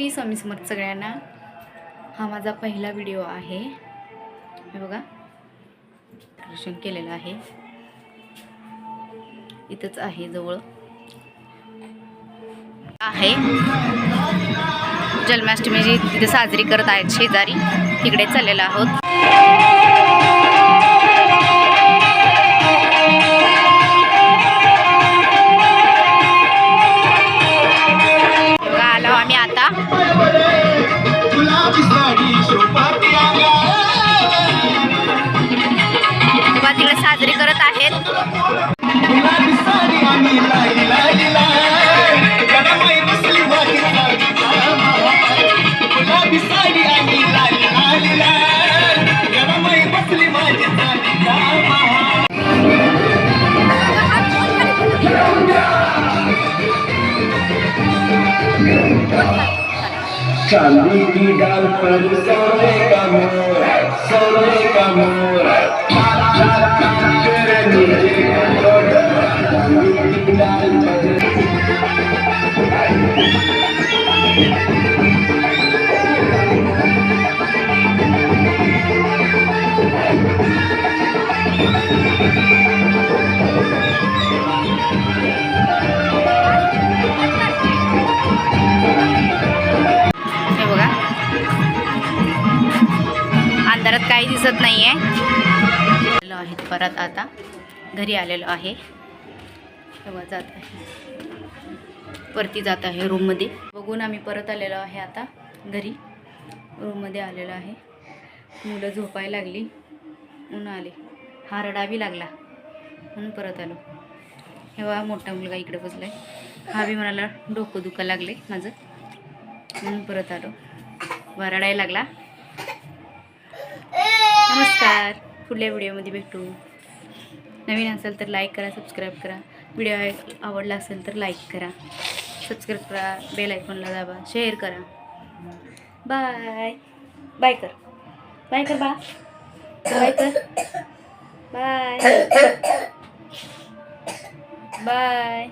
श्री स्वामी समर्थ सगळ्यांना. हा माझा पहिला व्हिडिओ आहे. हे बघा. दर्शन केलेलं आहे. इथंच आहे जवळ. आहे. जन्माष्टमी जी तिथे साजरी करत आहेत शेजारी. तिकडे चाललेलो आहोत. गुलाबी तिला साजरी करत आहेत Yeah. चांदी की डाल पर सोने का मोर सोने का मोर तेरे नीचे चांदी की डाल पर हे अंधारात काही दिसत नाही आहे आलेलो आहेत परत आता. घरी आलेलो आहे. तेव्हा जात आहे. वरती जात आहे रूममध्ये बघून आम्ही परत आलेलो आहे आता घरी. रूममध्ये आलेलो आहे. मुलं झोपायला लागली. म्हणून आले. हा रडावी लागला. म्हणून परत आलो. हेवा मोठा मुलगा इकडे बसलाय. हा बी म्हणाला डोकं दुखा लागले माझं. म्हणून परत आलो. वरडायला लागला. नमस्कार. पुढल्या व्हिडिओमध्ये भेटू. नवीन असेल तर लाईक करा सबस्क्राईब करा. व्हिडिओ आवडला असेल तर लाईक करा. सबस्क्राईब करा बेल आयकॉनला दाबा शेअर करा. बाय बाय कर. बाय कर बा. बाय कर. Bye bye